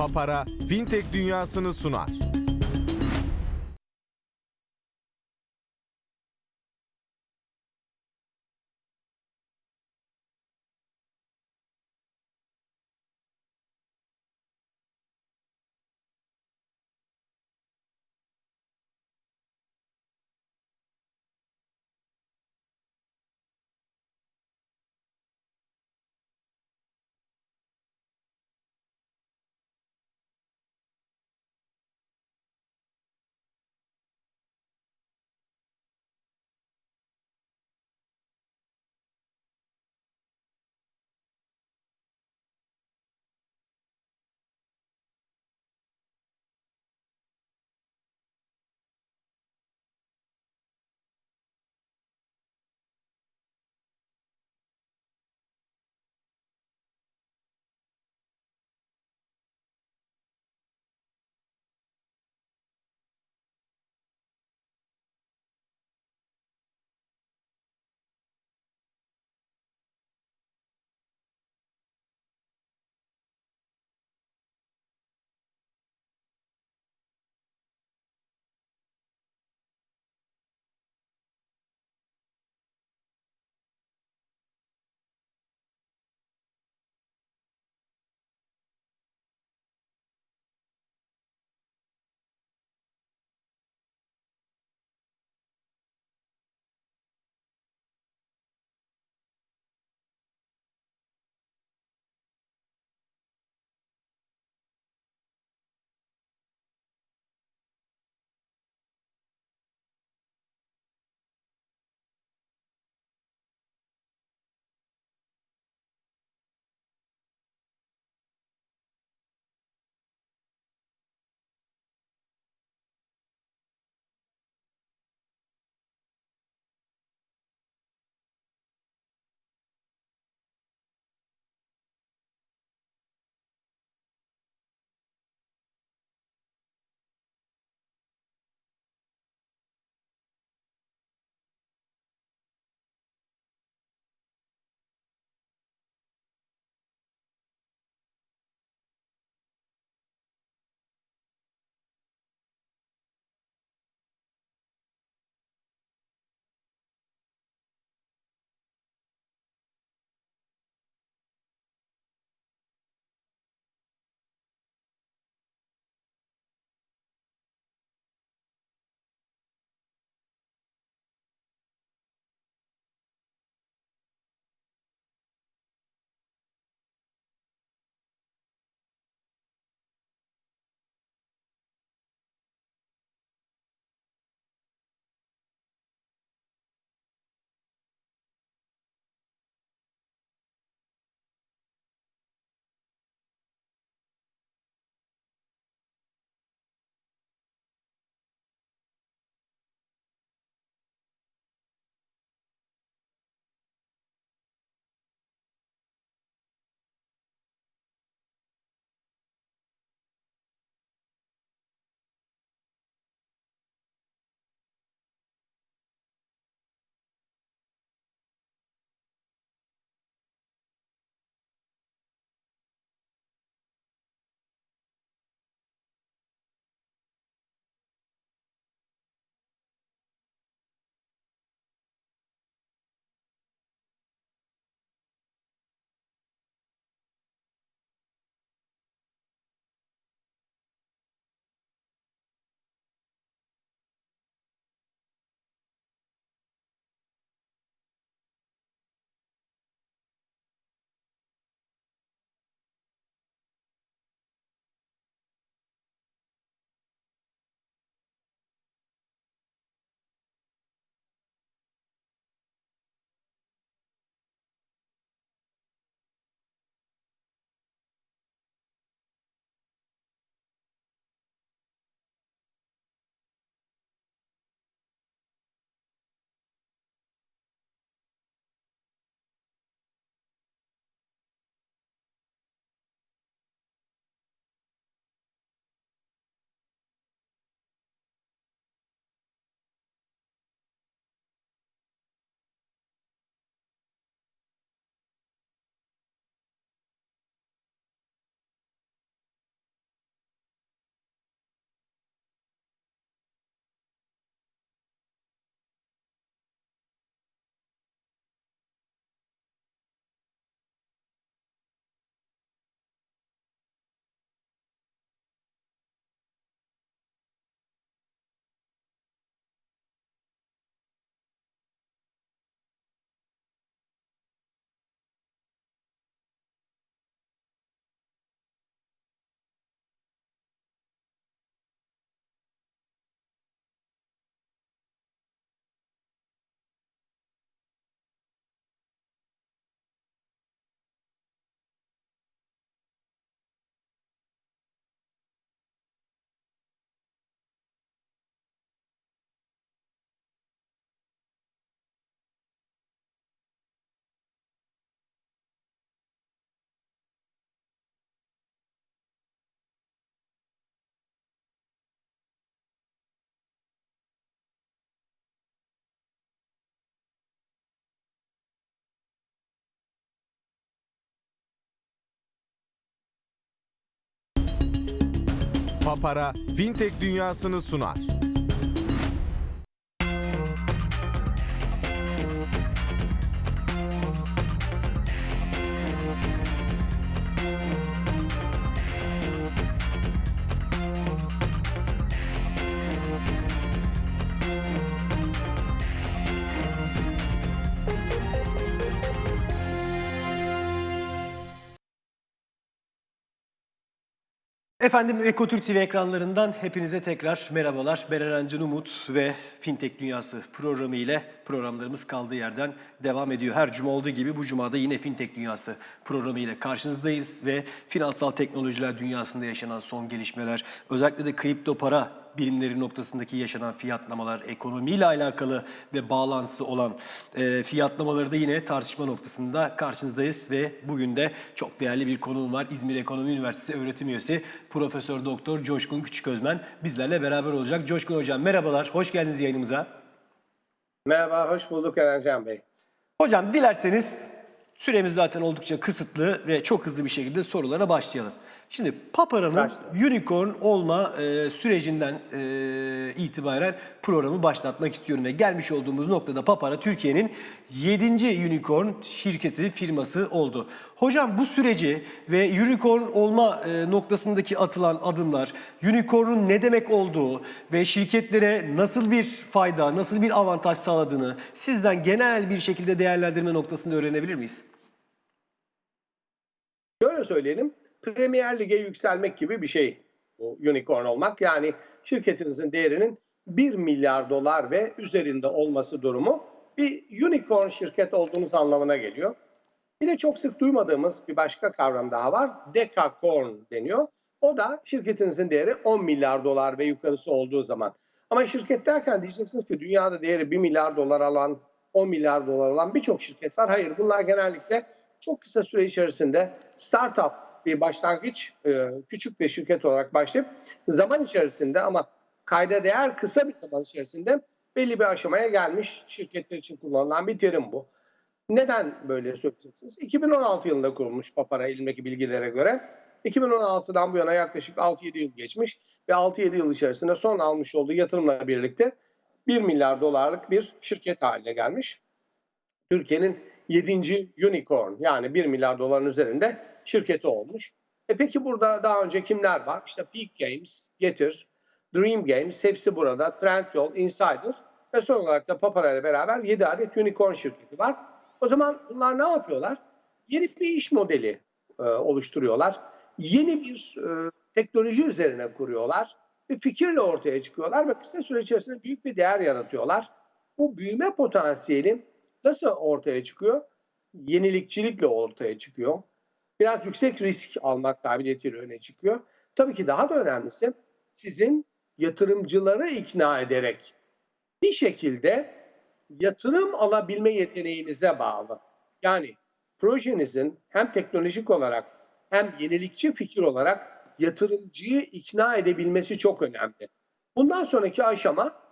Papara fintech dünyasını sunar. Papara Fintech dünyasını sunar. Efendim Ekotürk TV ekranlarından hepinize tekrar merhabalar. Ben Umut ve Fintech Dünyası programı ile programlarımız kaldığı yerden devam ediyor. Her cuma olduğu gibi bu cumada yine Fintech Dünyası programı ile karşınızdayız ve finansal teknolojiler dünyasında yaşanan son gelişmeler, özellikle de kripto para birimleri noktasındaki yaşanan fiyatlamalar, ekonomiyle alakalı ve bağlantısı olan e, fiyatlamaları da yine tartışma noktasında karşınızdayız ve bugün de çok değerli bir konuğum var. İzmir Ekonomi Üniversitesi öğretim üyesi Profesör Doktor Coşkun Küçüközmen bizlerle beraber olacak. Coşkun Hocam merhabalar, hoş geldiniz yayınımıza. Merhaba, hoş bulduk Erencan Bey. Hocam dilerseniz süremiz zaten oldukça kısıtlı ve çok hızlı bir şekilde sorulara başlayalım. Şimdi Papara'nın Başlayalım. unicorn olma e, sürecinden e, itibaren programı başlatmak istiyorum ve gelmiş olduğumuz noktada Papara Türkiye'nin 7. unicorn şirketi firması oldu. Hocam bu süreci ve unicorn olma e, noktasındaki atılan adımlar, unicorn'un ne demek olduğu ve şirketlere nasıl bir fayda, nasıl bir avantaj sağladığını sizden genel bir şekilde değerlendirme noktasında öğrenebilir miyiz? Şöyle söyleyelim, Premier Lig'e yükselmek gibi bir şey bu unicorn olmak. Yani şirketinizin değerinin 1 milyar dolar ve üzerinde olması durumu bir unicorn şirket olduğunuz anlamına geliyor. Bir de çok sık duymadığımız bir başka kavram daha var. Decacorn deniyor. O da şirketinizin değeri 10 milyar dolar ve yukarısı olduğu zaman. Ama şirket derken diyeceksiniz ki dünyada değeri 1 milyar dolar alan, 10 milyar dolar alan birçok şirket var. Hayır bunlar genellikle çok kısa süre içerisinde startup bir başlangıç e, küçük bir şirket olarak başlayıp zaman içerisinde ama kayda değer kısa bir zaman içerisinde belli bir aşamaya gelmiş şirketler için kullanılan bir terim bu. Neden böyle söyleyeceksiniz? 2016 yılında kurulmuş Papara elimdeki bilgilere göre. 2016'dan bu yana yaklaşık 6-7 yıl geçmiş ve 6-7 yıl içerisinde son almış olduğu yatırımla birlikte 1 milyar dolarlık bir şirket haline gelmiş. Türkiye'nin 7. unicorn yani 1 milyar doların üzerinde şirketi olmuş. E peki burada daha önce kimler var? İşte Peak Games, Getir, Dream Games hepsi burada. Trendyol, Insider ve son olarak da Papara ile beraber 7 adet unicorn şirketi var. O zaman bunlar ne yapıyorlar? Yeni bir iş modeli e, oluşturuyorlar. Yeni bir e, teknoloji üzerine kuruyorlar. Bir fikirle ortaya çıkıyorlar ve kısa süre içerisinde büyük bir değer yaratıyorlar. Bu büyüme potansiyeli nasıl ortaya çıkıyor? Yenilikçilikle ortaya çıkıyor. Biraz yüksek risk almak kabiliyetiyle öne çıkıyor. Tabii ki daha da önemlisi sizin yatırımcıları ikna ederek bir şekilde yatırım alabilme yeteneğinize bağlı. Yani projenizin hem teknolojik olarak hem yenilikçi fikir olarak yatırımcıyı ikna edebilmesi çok önemli. Bundan sonraki aşama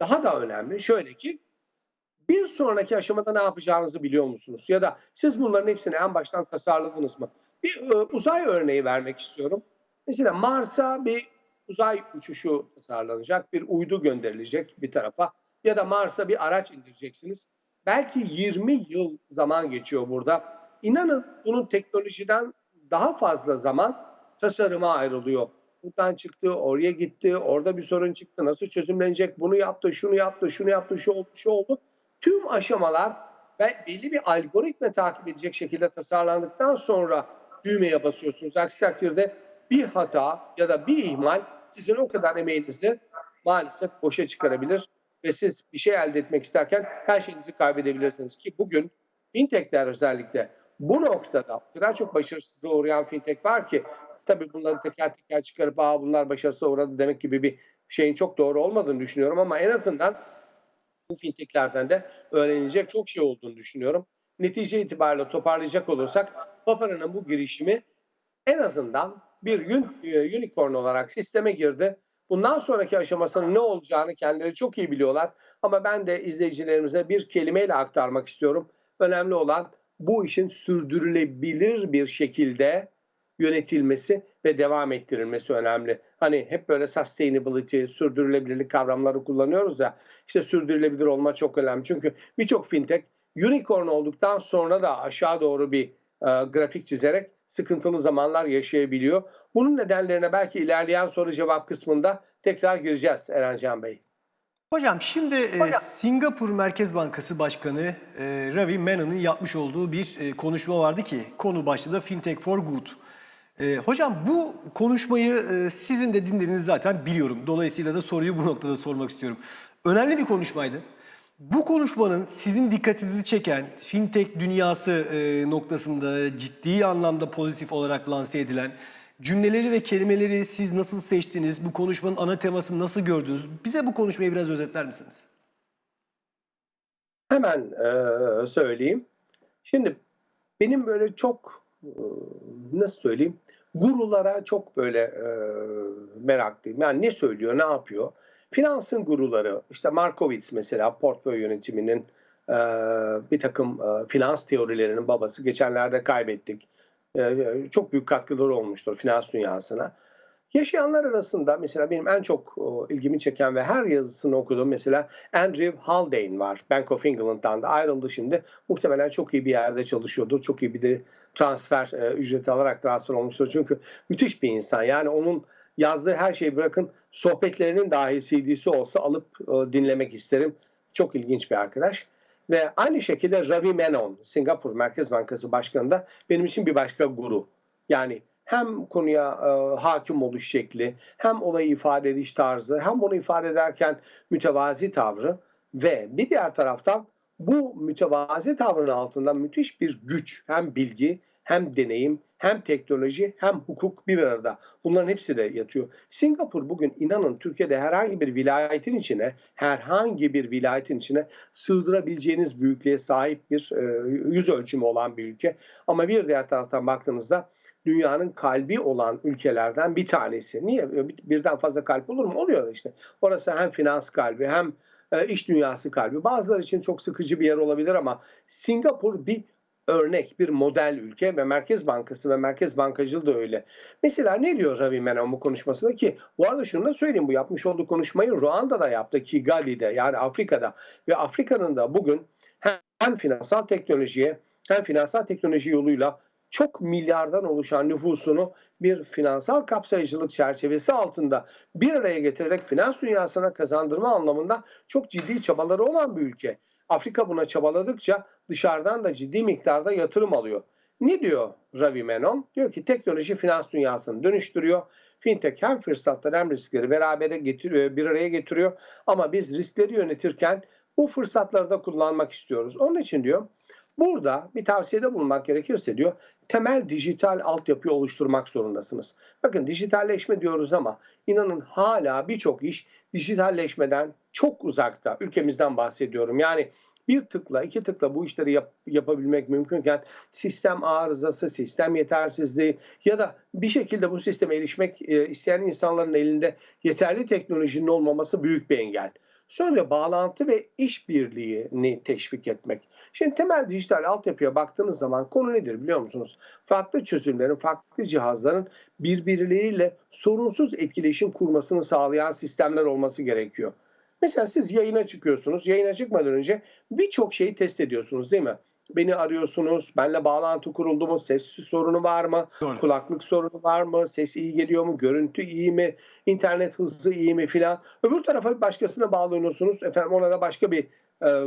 daha da önemli. Şöyle ki bir sonraki aşamada ne yapacağınızı biliyor musunuz? Ya da siz bunların hepsini en baştan tasarladınız mı? Bir e, uzay örneği vermek istiyorum. Mesela Mars'a bir uzay uçuşu tasarlanacak, bir uydu gönderilecek bir tarafa ya da Mars'a bir araç indireceksiniz. Belki 20 yıl zaman geçiyor burada. İnanın bunun teknolojiden daha fazla zaman tasarıma ayrılıyor. Buradan çıktı, oraya gitti, orada bir sorun çıktı, nasıl çözümlenecek, bunu yaptı, şunu yaptı, şunu yaptı, şu oldu, şu oldu. Tüm aşamalar ve belli bir algoritma takip edecek şekilde tasarlandıktan sonra düğmeye basıyorsunuz. Aksi takdirde bir hata ya da bir ihmal sizin o kadar emeğinizi maalesef boşa çıkarabilir ve siz bir şey elde etmek isterken her şeyinizi kaybedebilirsiniz ki bugün fintechler özellikle bu noktada o kadar çok başarısızlığa uğrayan fintech var ki tabii bunları teker teker çıkarıp Aa, bunlar başarısıza uğradı demek gibi bir şeyin çok doğru olmadığını düşünüyorum ama en azından bu fintechlerden de öğrenilecek çok şey olduğunu düşünüyorum. Netice itibariyle toparlayacak olursak Papara'nın bu girişimi en azından bir e, unicorn olarak sisteme girdi. Bundan sonraki aşamasının ne olacağını kendileri çok iyi biliyorlar. Ama ben de izleyicilerimize bir kelimeyle aktarmak istiyorum. Önemli olan bu işin sürdürülebilir bir şekilde yönetilmesi ve devam ettirilmesi önemli. Hani hep böyle sustainability, sürdürülebilirlik kavramları kullanıyoruz ya. İşte sürdürülebilir olma çok önemli. Çünkü birçok fintech unicorn olduktan sonra da aşağı doğru bir e, grafik çizerek sıkıntılı zamanlar yaşayabiliyor. Bunun nedenlerine belki ilerleyen soru cevap kısmında tekrar gireceğiz Erencan Bey. Hocam şimdi e, Singapur Merkez Bankası Başkanı e, Ravi Menon'un yapmış olduğu bir e, konuşma vardı ki konu başlığı da Fintech for Good. E, hocam bu konuşmayı e, sizin de dinlediğinizi zaten biliyorum. Dolayısıyla da soruyu bu noktada sormak istiyorum. Önemli bir konuşmaydı. Bu konuşmanın sizin dikkatinizi çeken fintech dünyası e, noktasında ciddi anlamda pozitif olarak lanse edilen cümleleri ve kelimeleri siz nasıl seçtiniz? Bu konuşmanın ana temasını nasıl gördünüz? Bize bu konuşmayı biraz özetler misiniz? Hemen e, söyleyeyim. Şimdi benim böyle çok e, nasıl söyleyeyim gurulara çok böyle e, meraklıyım. Yani ne söylüyor, ne yapıyor? Finansın guruları, işte Markowitz mesela portföy yönetiminin e, bir takım e, finans teorilerinin babası. Geçenlerde kaybettik. E, çok büyük katkıları olmuştur finans dünyasına. Yaşayanlar arasında mesela benim en çok e, ilgimi çeken ve her yazısını okuduğum mesela Andrew Haldane var. Bank of England'dan da ayrıldı şimdi. Muhtemelen çok iyi bir yerde çalışıyordur. Çok iyi bir de transfer e, ücreti alarak transfer olmuştur. Çünkü müthiş bir insan. Yani onun yazdığı her şeyi bırakın sohbetlerinin dahi CD'si olsa alıp e, dinlemek isterim. Çok ilginç bir arkadaş. Ve aynı şekilde Ravi Menon, Singapur Merkez Bankası Başkanı da benim için bir başka guru. Yani hem konuya e, hakim oluş şekli, hem olayı ifade ediş tarzı, hem bunu ifade ederken mütevazi tavrı ve bir diğer taraftan bu mütevazi tavrın altında müthiş bir güç, hem bilgi, hem deneyim, hem teknoloji, hem hukuk bir arada. Bunların hepsi de yatıyor. Singapur bugün inanın Türkiye'de herhangi bir vilayetin içine, herhangi bir vilayetin içine sığdırabileceğiniz büyüklüğe sahip bir e, yüz ölçümü olan bir ülke. Ama bir diğer taraftan baktığınızda dünyanın kalbi olan ülkelerden bir tanesi. Niye? Birden fazla kalp olur mu? Oluyor işte. Orası hem finans kalbi hem e, iş dünyası kalbi. Bazıları için çok sıkıcı bir yer olabilir ama Singapur bir örnek, bir model ülke ve Merkez Bankası ve Merkez Bankacılığı da öyle. Mesela ne diyor Ravi Menon bu konuşmasında ki bu arada şunu da söyleyeyim bu yapmış olduğu konuşmayı Ruanda'da yaptı, Kigali'de yani Afrika'da ve Afrika'nın da bugün hem finansal teknolojiye hem finansal teknoloji yoluyla çok milyardan oluşan nüfusunu bir finansal kapsayıcılık çerçevesi altında bir araya getirerek finans dünyasına kazandırma anlamında çok ciddi çabaları olan bir ülke. Afrika buna çabaladıkça dışarıdan da ciddi miktarda yatırım alıyor. Ne diyor Ravi Menon? Diyor ki teknoloji finans dünyasını dönüştürüyor. Fintech hem fırsatları hem riskleri berabere getiriyor, bir araya getiriyor. Ama biz riskleri yönetirken bu fırsatları da kullanmak istiyoruz. Onun için diyor Burada bir tavsiyede bulunmak gerekirse diyor temel dijital altyapı oluşturmak zorundasınız. Bakın dijitalleşme diyoruz ama inanın hala birçok iş dijitalleşmeden çok uzakta. Ülkemizden bahsediyorum. Yani bir tıkla, iki tıkla bu işleri yap, yapabilmek mümkünken sistem arızası, sistem yetersizliği ya da bir şekilde bu sisteme erişmek e, isteyen insanların elinde yeterli teknolojinin olmaması büyük bir engel. Sonra bağlantı ve işbirliğini teşvik etmek. Şimdi temel dijital altyapıya baktığınız zaman konu nedir biliyor musunuz? Farklı çözümlerin, farklı cihazların birbirleriyle sorunsuz etkileşim kurmasını sağlayan sistemler olması gerekiyor. Mesela siz yayına çıkıyorsunuz. Yayına çıkmadan önce birçok şeyi test ediyorsunuz değil mi? Beni arıyorsunuz, benle bağlantı kuruldu mu, ses sorunu var mı, Doğru. kulaklık sorunu var mı, ses iyi geliyor mu, görüntü iyi mi, internet hızı iyi mi filan. Öbür tarafa bir başkasına bağlanıyorsunuz. Efendim ona da başka bir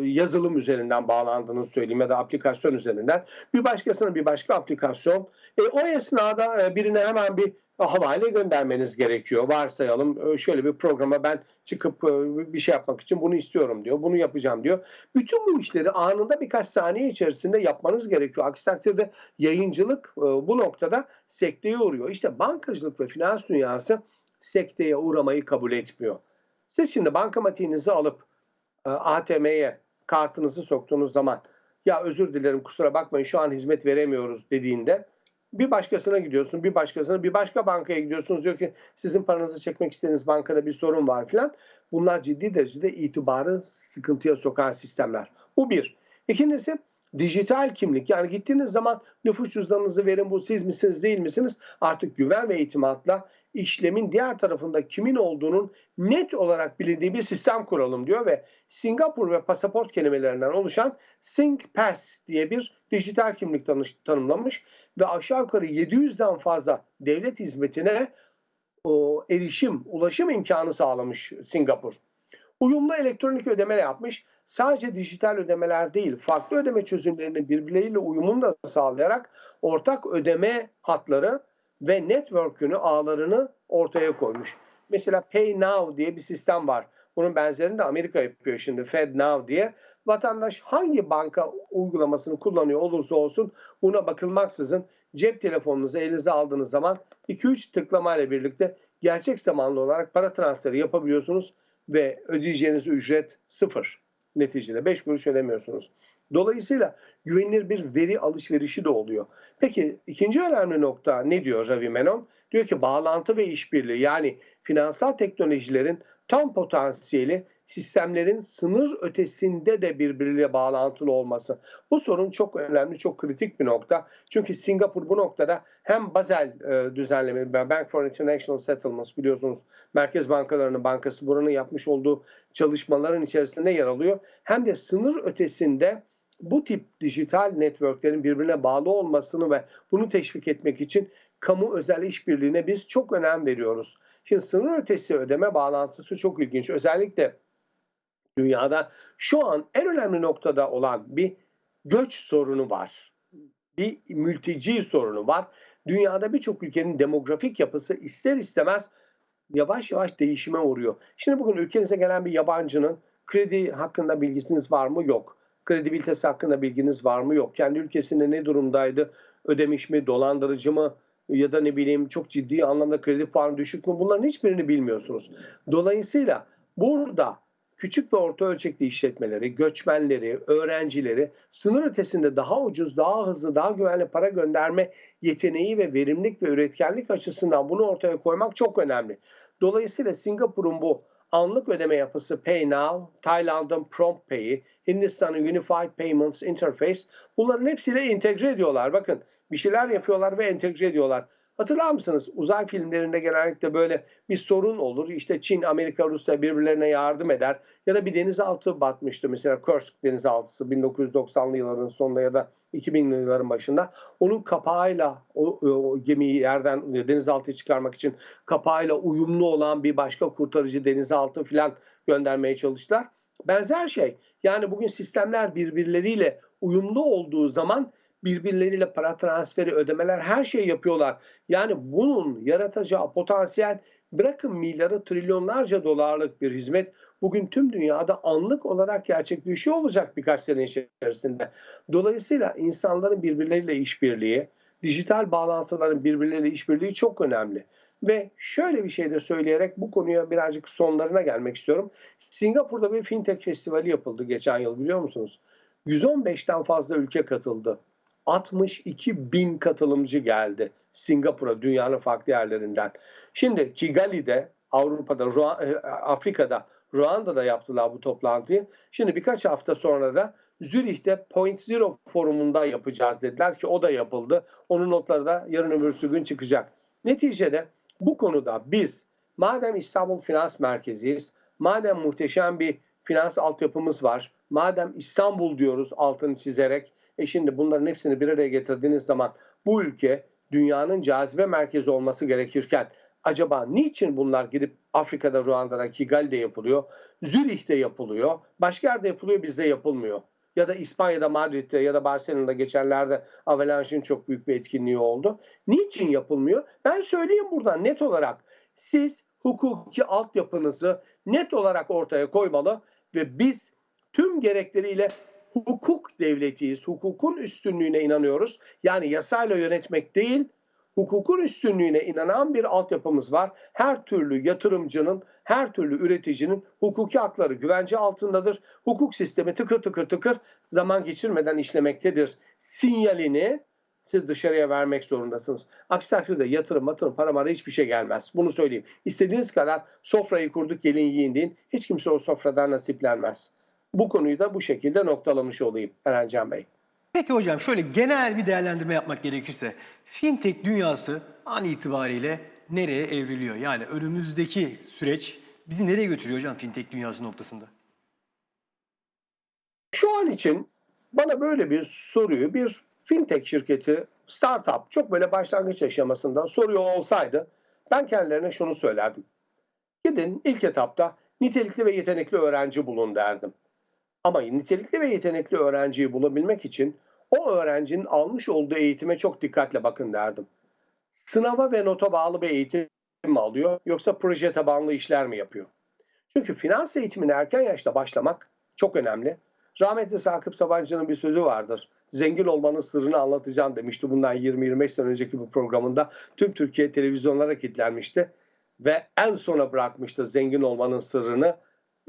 yazılım üzerinden bağlandığını söyleyeyim ya da aplikasyon üzerinden. Bir başkasına bir başka aplikasyon. E, o esnada e, birine hemen bir havale göndermeniz gerekiyor. Varsayalım e, şöyle bir programa ben çıkıp e, bir şey yapmak için bunu istiyorum diyor. Bunu yapacağım diyor. Bütün bu işleri anında birkaç saniye içerisinde yapmanız gerekiyor. Aksi takdirde yayıncılık e, bu noktada sekteye uğruyor. İşte bankacılık ve finans dünyası sekteye uğramayı kabul etmiyor. Siz şimdi bankamatiğinizi alıp e, ATM'ye kartınızı soktuğunuz zaman ya özür dilerim kusura bakmayın şu an hizmet veremiyoruz dediğinde bir başkasına gidiyorsun, bir başkasına, bir başka bankaya gidiyorsunuz diyor ki sizin paranızı çekmek istediğiniz bankada bir sorun var filan. Bunlar ciddi derecede itibarı sıkıntıya sokan sistemler. Bu bir. İkincisi dijital kimlik yani gittiğiniz zaman nüfus cüzdanınızı verin bu siz misiniz değil misiniz artık güven ve itimatla işlemin diğer tarafında kimin olduğunun net olarak bilindiği bir sistem kuralım diyor ve Singapur ve pasaport kelimelerinden oluşan SingPass diye bir dijital kimlik tanımlamış ve aşağı yukarı 700'den fazla devlet hizmetine o, erişim, ulaşım imkanı sağlamış Singapur. Uyumlu elektronik ödeme yapmış. Sadece dijital ödemeler değil, farklı ödeme çözümlerinin birbirleriyle uyumunu da sağlayarak ortak ödeme hatları ve network'ünü, ağlarını ortaya koymuş. Mesela Pay Now diye bir sistem var. Bunun benzerini de Amerika yapıyor şimdi Fed Now diye. Vatandaş hangi banka uygulamasını kullanıyor olursa olsun buna bakılmaksızın cep telefonunuzu elinize aldığınız zaman 2-3 tıklamayla birlikte gerçek zamanlı olarak para transferi yapabiliyorsunuz ve ödeyeceğiniz ücret sıfır. Neticede 5 kuruş ödemiyorsunuz. Dolayısıyla güvenilir bir veri alışverişi de oluyor. Peki ikinci önemli nokta ne diyor Ravi Menon? Diyor ki bağlantı ve işbirliği yani finansal teknolojilerin tam potansiyeli sistemlerin sınır ötesinde de birbiriyle bağlantılı olması. Bu sorun çok önemli, çok kritik bir nokta. Çünkü Singapur bu noktada hem Basel e, düzenleme, Bank for International Settlements biliyorsunuz Merkez Bankalarının Bankası buranın yapmış olduğu çalışmaların içerisinde yer alıyor. Hem de sınır ötesinde bu tip dijital networklerin birbirine bağlı olmasını ve bunu teşvik etmek için kamu özel işbirliğine biz çok önem veriyoruz. Şimdi sınır ötesi ödeme bağlantısı çok ilginç. Özellikle dünyada şu an en önemli noktada olan bir göç sorunu var. Bir mülteci sorunu var. Dünyada birçok ülkenin demografik yapısı ister istemez yavaş yavaş değişime uğruyor. Şimdi bugün ülkenize gelen bir yabancının kredi hakkında bilgisiniz var mı? Yok. Kredibilitesi hakkında bilginiz var mı? Yok. Kendi ülkesinde ne durumdaydı? Ödemiş mi? Dolandırıcı mı? Ya da ne bileyim çok ciddi anlamda kredi puanı düşük mü? Bunların hiçbirini bilmiyorsunuz. Dolayısıyla burada küçük ve orta ölçekli işletmeleri, göçmenleri, öğrencileri sınır ötesinde daha ucuz, daha hızlı, daha güvenli para gönderme yeteneği ve verimlilik ve üretkenlik açısından bunu ortaya koymak çok önemli. Dolayısıyla Singapur'un bu anlık ödeme yapısı PayNow, Tayland'ın PromptPay'i, Hindistan'ın Unified Payments Interface bunların hepsiyle entegre ediyorlar. Bakın bir şeyler yapıyorlar ve entegre ediyorlar. Hatırlar mısınız? Uzay filmlerinde genellikle böyle bir sorun olur. İşte Çin, Amerika, Rusya birbirlerine yardım eder. Ya da bir denizaltı batmıştı. Mesela Kursk denizaltısı 1990'lı yılların sonunda ya da 2000'li yılların başında. Onun kapağıyla o, o gemiyi yerden denizaltı çıkarmak için kapağıyla uyumlu olan bir başka kurtarıcı denizaltı falan göndermeye çalıştılar. Benzer şey. Yani bugün sistemler birbirleriyle uyumlu olduğu zaman birbirleriyle para transferi, ödemeler her şeyi yapıyorlar. Yani bunun yaratacağı potansiyel bırakın milyarı trilyonlarca dolarlık bir hizmet bugün tüm dünyada anlık olarak gerçekleşiyor olacak birkaç sene içerisinde. Dolayısıyla insanların birbirleriyle işbirliği, dijital bağlantıların birbirleriyle işbirliği çok önemli. Ve şöyle bir şey de söyleyerek bu konuya birazcık sonlarına gelmek istiyorum. Singapur'da bir fintech festivali yapıldı geçen yıl biliyor musunuz? 115'ten fazla ülke katıldı. 62 bin katılımcı geldi Singapur'a dünyanın farklı yerlerinden. Şimdi Kigali'de Avrupa'da, e, Afrika'da, Ruanda'da yaptılar bu toplantıyı. Şimdi birkaç hafta sonra da Zürih'te Point Zero forumunda yapacağız dediler ki o da yapıldı. Onun notları da yarın öbürsü gün çıkacak. Neticede bu konuda biz madem İstanbul Finans Merkeziyiz, madem muhteşem bir finans altyapımız var, madem İstanbul diyoruz altını çizerek, e şimdi bunların hepsini bir araya getirdiğiniz zaman bu ülke dünyanın cazibe merkezi olması gerekirken acaba niçin bunlar gidip Afrika'da, Ruanda'da, Kigali'de yapılıyor, Zürih'te yapılıyor, başka yerde yapılıyor bizde yapılmıyor? Ya da İspanya'da, Madrid'de ya da Barcelona'da geçenlerde Avalanche'ın çok büyük bir etkinliği oldu. Niçin yapılmıyor? Ben söyleyeyim buradan net olarak. Siz hukuki altyapınızı net olarak ortaya koymalı ve biz tüm gerekleriyle hukuk devletiyiz. Hukukun üstünlüğüne inanıyoruz. Yani yasayla yönetmek değil, hukukun üstünlüğüne inanan bir altyapımız var. Her türlü yatırımcının, her türlü üreticinin hukuki hakları güvence altındadır. Hukuk sistemi tıkır tıkır tıkır zaman geçirmeden işlemektedir. Sinyalini siz dışarıya vermek zorundasınız. Aksi takdirde yatırım, matırım, para mara hiçbir şey gelmez. Bunu söyleyeyim. İstediğiniz kadar sofrayı kurduk gelin yiyin deyin. Hiç kimse o sofradan nasiplenmez. Bu konuyu da bu şekilde noktalamış olayım Erencan Bey. Peki hocam şöyle genel bir değerlendirme yapmak gerekirse fintech dünyası an itibariyle nereye evriliyor? Yani önümüzdeki süreç bizi nereye götürüyor hocam fintech dünyası noktasında? Şu an için bana böyle bir soruyu bir fintech şirketi, startup çok böyle başlangıç aşamasında soruyor olsaydı ben kendilerine şunu söylerdim. Gidin ilk etapta nitelikli ve yetenekli öğrenci bulun derdim. Ama nitelikli ve yetenekli öğrenciyi bulabilmek için o öğrencinin almış olduğu eğitime çok dikkatle bakın derdim. Sınava ve nota bağlı bir eğitim mi alıyor yoksa proje tabanlı işler mi yapıyor? Çünkü finans eğitimine erken yaşta başlamak çok önemli. Rahmetli Sakıp Sabancı'nın bir sözü vardır. Zengin olmanın sırrını anlatacağım demişti bundan 20-25 sene önceki bir programında. Tüm Türkiye televizyonlara kilitlenmişti. Ve en sona bırakmıştı zengin olmanın sırrını.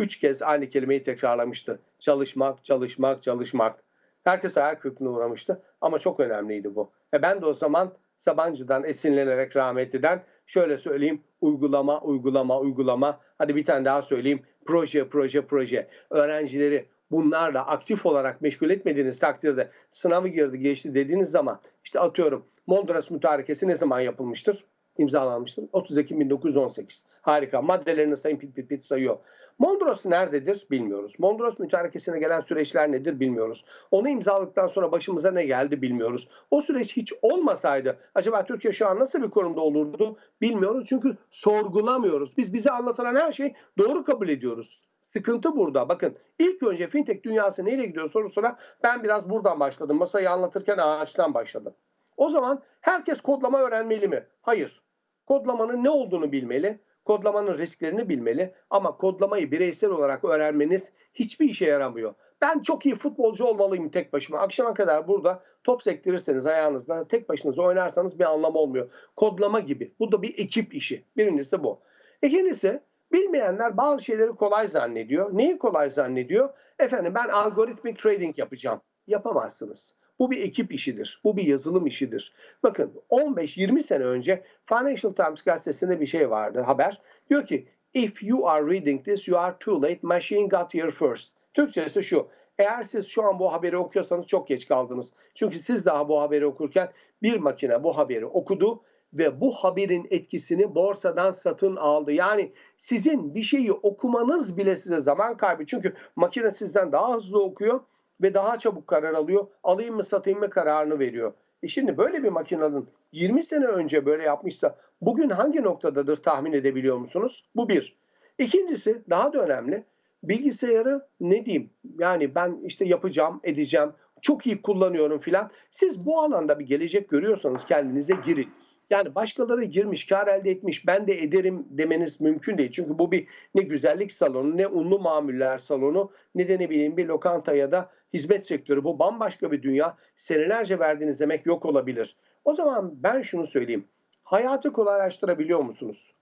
Üç kez aynı kelimeyi tekrarlamıştı. Çalışmak, çalışmak, çalışmak. Herkes hayal kırıklığına uğramıştı ama çok önemliydi bu. E ben de o zaman Sabancı'dan esinlenerek rahmetliden şöyle söyleyeyim uygulama, uygulama, uygulama. Hadi bir tane daha söyleyeyim proje, proje, proje. Öğrencileri bunlarla aktif olarak meşgul etmediğiniz takdirde sınavı girdi geçti dediğiniz zaman işte atıyorum Mondros Mütarekesi ne zaman yapılmıştır? imzalanmıştır. 30 Ekim 1918. Harika. Maddelerini sayın pit pit pit sayıyor. Mondros nerededir bilmiyoruz. Mondros mütarekesine gelen süreçler nedir bilmiyoruz. Onu imzaladıktan sonra başımıza ne geldi bilmiyoruz. O süreç hiç olmasaydı acaba Türkiye şu an nasıl bir konumda olurdu bilmiyoruz. Çünkü sorgulamıyoruz. Biz bize anlatılan her şey doğru kabul ediyoruz. Sıkıntı burada. Bakın ilk önce fintech dünyası neyle gidiyor sorusuna ben biraz buradan başladım. Masayı anlatırken ağaçtan başladım. O zaman herkes kodlama öğrenmeli mi? Hayır. Kodlamanın ne olduğunu bilmeli. Kodlamanın risklerini bilmeli ama kodlamayı bireysel olarak öğrenmeniz hiçbir işe yaramıyor. Ben çok iyi futbolcu olmalıyım tek başıma. Akşama kadar burada top sektirirseniz ayağınızla tek başınıza oynarsanız bir anlamı olmuyor. Kodlama gibi. Bu da bir ekip işi. Birincisi bu. İkincisi bilmeyenler bazı şeyleri kolay zannediyor. Neyi kolay zannediyor? Efendim ben algoritmik trading yapacağım. Yapamazsınız. Bu bir ekip işidir. Bu bir yazılım işidir. Bakın 15-20 sene önce Financial Times gazetesinde bir şey vardı haber. Diyor ki if you are reading this you are too late machine got here first. Türkçesi şu. Eğer siz şu an bu haberi okuyorsanız çok geç kaldınız. Çünkü siz daha bu haberi okurken bir makine bu haberi okudu ve bu haberin etkisini borsadan satın aldı. Yani sizin bir şeyi okumanız bile size zaman kaybı. Çünkü makine sizden daha hızlı okuyor ve daha çabuk karar alıyor. Alayım mı satayım mı kararını veriyor. E şimdi böyle bir makinenin 20 sene önce böyle yapmışsa bugün hangi noktadadır tahmin edebiliyor musunuz? Bu bir. İkincisi daha da önemli. Bilgisayarı ne diyeyim yani ben işte yapacağım edeceğim çok iyi kullanıyorum filan. Siz bu alanda bir gelecek görüyorsanız kendinize girin. Yani başkaları girmiş, kar elde etmiş, ben de ederim demeniz mümkün değil. Çünkü bu bir ne güzellik salonu, ne unlu mamuller salonu, ne de ne bileyim bir lokanta ya da hizmet sektörü. Bu bambaşka bir dünya. Senelerce verdiğiniz emek yok olabilir. O zaman ben şunu söyleyeyim. Hayatı kolaylaştırabiliyor musunuz?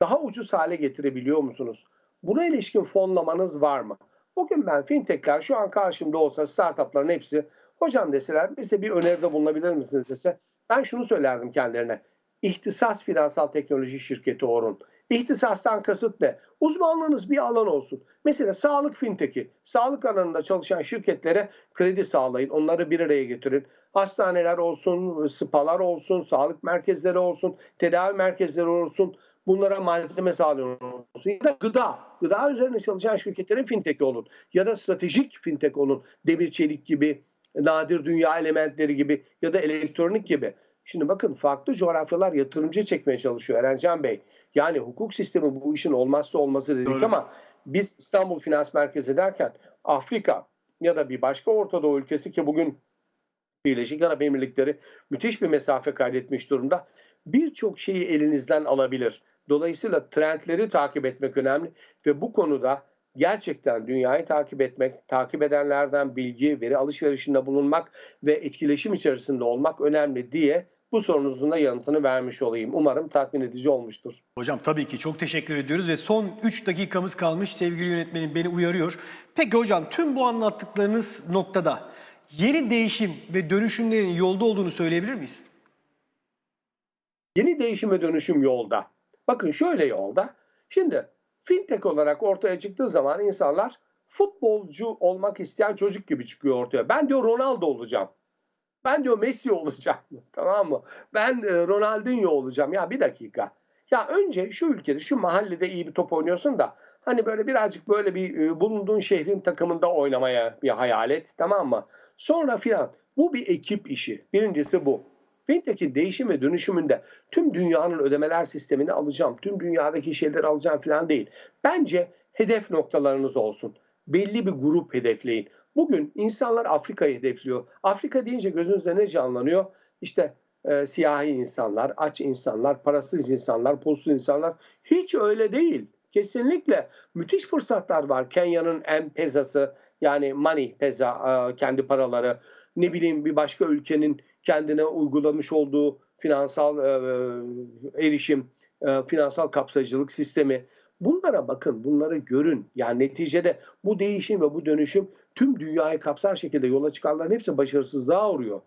Daha ucuz hale getirebiliyor musunuz? Buna ilişkin fonlamanız var mı? Bugün ben fintechler şu an karşımda olsa startupların hepsi hocam deseler bize bir öneride bulunabilir misiniz dese ben şunu söylerdim kendilerine. İhtisas finansal teknoloji şirketi olun. İhtisastan kasıt ne? Uzmanlığınız bir alan olsun. Mesela sağlık fintech'i, sağlık alanında çalışan şirketlere kredi sağlayın. Onları bir araya getirin. Hastaneler olsun, spalar olsun, sağlık merkezleri olsun, tedavi merkezleri olsun. Bunlara malzeme sağlayın olsun. Ya da gıda, gıda üzerine çalışan şirketlerin fintech'i olun. Ya da stratejik fintech olun. Demir çelik gibi, nadir dünya elementleri gibi ya da elektronik gibi. Şimdi bakın farklı coğrafyalar yatırımcı çekmeye çalışıyor Erencan Bey. Yani hukuk sistemi bu işin olmazsa olmazı dedik Doğru. ama biz İstanbul Finans Merkezi derken Afrika ya da bir başka Orta Doğu ülkesi ki bugün Birleşik Arap Emirlikleri müthiş bir mesafe kaydetmiş durumda. Birçok şeyi elinizden alabilir. Dolayısıyla trendleri takip etmek önemli ve bu konuda gerçekten dünyayı takip etmek, takip edenlerden bilgi, veri alışverişinde bulunmak ve etkileşim içerisinde olmak önemli diye bu sorunuzun da yanıtını vermiş olayım. Umarım tatmin edici olmuştur. Hocam tabii ki çok teşekkür ediyoruz ve son 3 dakikamız kalmış. Sevgili yönetmenim beni uyarıyor. Peki hocam tüm bu anlattıklarınız noktada yeni değişim ve dönüşümlerin yolda olduğunu söyleyebilir miyiz? Yeni değişim ve dönüşüm yolda. Bakın şöyle yolda. Şimdi fintech olarak ortaya çıktığı zaman insanlar futbolcu olmak isteyen çocuk gibi çıkıyor ortaya. Ben diyor Ronaldo olacağım. Ben diyor Messi olacağım. Tamam mı? Ben e, Ronaldinho olacağım. Ya bir dakika. Ya önce şu ülkede, şu mahallede iyi bir top oynuyorsun da hani böyle birazcık böyle bir e, bulunduğun şehrin takımında oynamaya bir hayal et. Tamam mı? Sonra filan. Bu bir ekip işi. Birincisi bu. Fintech'in değişim ve dönüşümünde tüm dünyanın ödemeler sistemini alacağım, tüm dünyadaki şeyleri alacağım falan değil. Bence hedef noktalarınız olsun. Belli bir grup hedefleyin. Bugün insanlar Afrika'yı hedefliyor. Afrika deyince gözünüzde ne canlanıyor? İşte e, siyahi insanlar, aç insanlar, parasız insanlar, pulsuz insanlar. Hiç öyle değil. Kesinlikle müthiş fırsatlar var. Kenya'nın M-Pesa'sı yani money pesa e, kendi paraları. Ne bileyim bir başka ülkenin kendine uygulamış olduğu finansal e, erişim, e, finansal kapsayıcılık sistemi. Bunlara bakın, bunları görün. Yani neticede bu değişim ve bu dönüşüm tüm dünyayı kapsar şekilde yola çıkanların hepsi başarısızlığa uğruyor.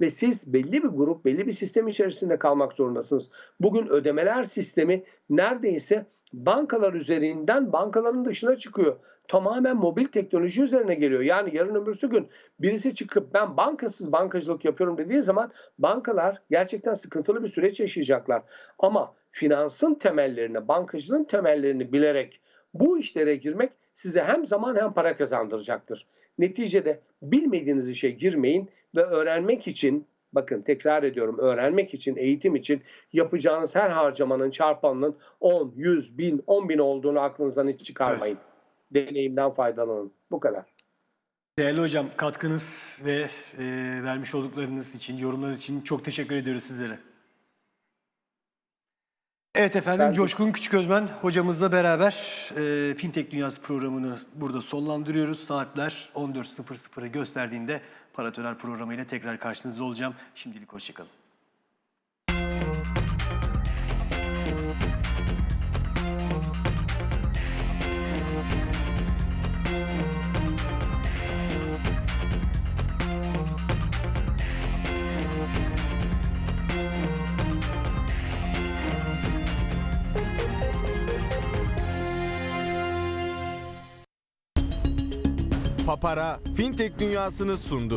Ve siz belli bir grup, belli bir sistem içerisinde kalmak zorundasınız. Bugün ödemeler sistemi neredeyse bankalar üzerinden bankaların dışına çıkıyor. Tamamen mobil teknoloji üzerine geliyor. Yani yarın öbürsü gün birisi çıkıp ben bankasız bankacılık yapıyorum dediği zaman bankalar gerçekten sıkıntılı bir süreç yaşayacaklar. Ama finansın temellerini, bankacılığın temellerini bilerek bu işlere girmek size hem zaman hem para kazandıracaktır. Neticede bilmediğiniz işe girmeyin ve öğrenmek için bakın tekrar ediyorum öğrenmek için, eğitim için yapacağınız her harcamanın çarpanının 10, 100, 1000, 10 bin olduğunu aklınızdan hiç çıkarmayın. Deneyimden faydalanın. Bu kadar. Değerli hocam katkınız ve e, vermiş olduklarınız için, yorumlarınız için çok teşekkür ediyoruz sizlere. Evet efendim Ben- Coşkun Küçüközmen hocamızla beraber e, Fintech Dünyası programını burada sonlandırıyoruz. Saatler 14.00'ı gösterdiğinde Paratoner programı ile tekrar karşınızda olacağım. Şimdilik hoşçakalın. Papara Fintech dünyasını sundu.